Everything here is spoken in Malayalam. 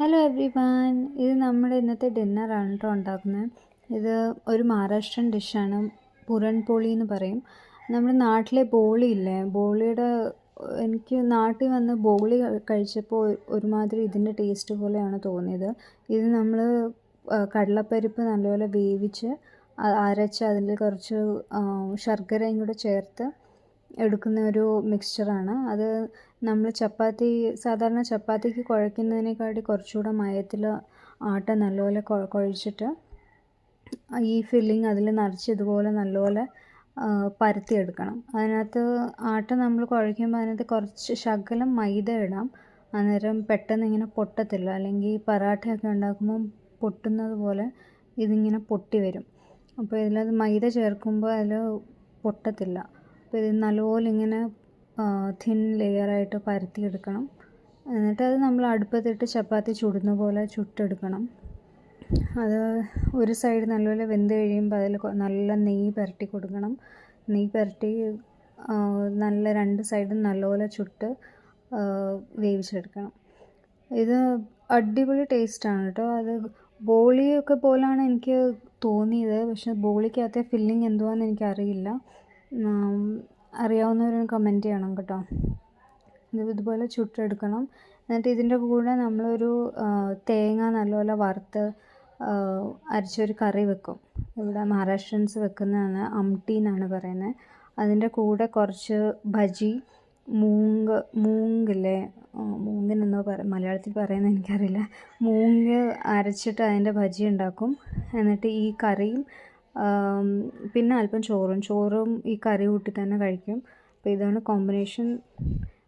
ഹലോ എവ്രി വൺ ഇത് നമ്മുടെ ഇന്നത്തെ ഡിന്നറാണ് കേട്ടോ ഉണ്ടാക്കുന്നത് ഇത് ഒരു മഹാരാഷ്ട്രൻ ഡിഷാണ് പുരൺപോളി എന്ന് പറയും. നമ്മുടെ നാട്ടിലെ ബോളി ഇല്ലേ? ബോളിയുടെ എനിക്ക് നാട്ടിൽ വന്ന് ബോളി കഴിച്ചപ്പോൾ ഒരുമാതിരി ഇതിന്റെ ടേസ്റ്റ് പോലെയാണ് തോന്നിയത്. ഇത് നമ്മൾ കടലപ്പരിപ്പ് നല്ലപോലെ വേവിച്ച് അരച്ച് അതിൽ കുറച്ച് ശർക്കരയും കൂടെ ചേർത്ത് എടുക്കുന്ന ഒരു മിക്സ്ചറാണ് അത് നമ്മൾ ചപ്പാത്തി സാധാരണ ചപ്പാത്തിക്ക് കുഴയ്ക്കുന്നതിനെക്കാട്ടി കുറച്ചുകൂടെ മയത്തിൽ ആട്ട നല്ലപോലെ കുഴ കുഴച്ചിട്ട് ഈ ഫില്ലിങ് അതിൽ നിറച്ച് ഇതുപോലെ നല്ലപോലെ പരത്തി പരത്തിയെടുക്കണം. അതിനകത്ത് ആട്ട നമ്മൾ കുഴയ്ക്കുമ്പോൾ അതിനകത്ത് കുറച്ച് ശകലം മൈദ ഇടാം. അന്നേരം പെട്ടെന്ന് ഇങ്ങനെ പൊട്ടത്തില്ല. അല്ലെങ്കിൽ പറാട്ടയൊക്കെ ഉണ്ടാക്കുമ്പം പൊട്ടുന്നത് പോലെ ഇതിങ്ങനെ പൊട്ടി വരും. അപ്പോൾ ഇതിലത് മൈദ ചേർക്കുമ്പോൾ അതിൽ പൊട്ടത്തില്ല. അപ്പോൾ ഇത് നല്ലപോലെ ഇങ്ങനെ തിൻ ലെയറായിട്ട് പരത്തിയെടുക്കണം. എന്നിട്ട് അത് നമ്മൾ അടുപ്പത്തിട്ട് ചപ്പാത്തി ചുടുന്ന പോലെ ചുട്ടെടുക്കണം. അത് ഒരു സൈഡ് നല്ലപോലെ വെന്ത് കഴിയുമ്പോൾ അതിൽ നല്ല നെയ്യ് പുരട്ടി കൊടുക്കണം. നെയ്യ് പുരട്ടി നല്ല രണ്ട് സൈഡും നല്ലപോലെ ചുട്ട് വേവിച്ചെടുക്കണം. ഇത് അടിപൊളി ടേസ്റ്റാണ് കേട്ടോ. അത് ബോളിയൊക്കെ പോലാണ് എനിക്ക് തോന്നിയത്. പക്ഷെ ബോളിക്കകത്തെ ഫില്ലിങ് എന്തുവാന്ന് എനിക്കറിയില്ല. അറിയാവുന്നവരൊന്ന് കമന്റ് ചെയ്യണം കേട്ടോ. ഇത് ഇതുപോലെ ചുട്ടെടുക്കണം. എന്നിട്ട് ഇതിന്റെ കൂടെ നമ്മളൊരു തേങ്ങ നല്ലപോലെ വറുത്ത് അരച്ചൊരു കറി വെക്കും. ഇവിടെ മഹാരാഷ്ട്രൻസ് വെക്കുന്നതാണ് അംട്ടി എന്നാണ് പറയുന്നത്. അതിന്റെ കൂടെ കുറച്ച് ഭജി മൂങ്ക് മൂങ്കില്ലേ മൂങ്ങിനെന്നോ പറ മലയാളത്തിൽ പറയുന്നത് എനിക്കറിയില്ല. മൂങ്ങ് അരച്ചിട്ട് അതിന്റെ ഭജി ഉണ്ടാക്കും. എന്നിട്ട് ഈ കറിയും പിന്നെ അല്പം ചോറും. ചോറും ഈ കറി കൂട്ടി തന്നെ കഴിക്കും. അപ്പോൾ ഇതാണ് കോമ്പിനേഷൻ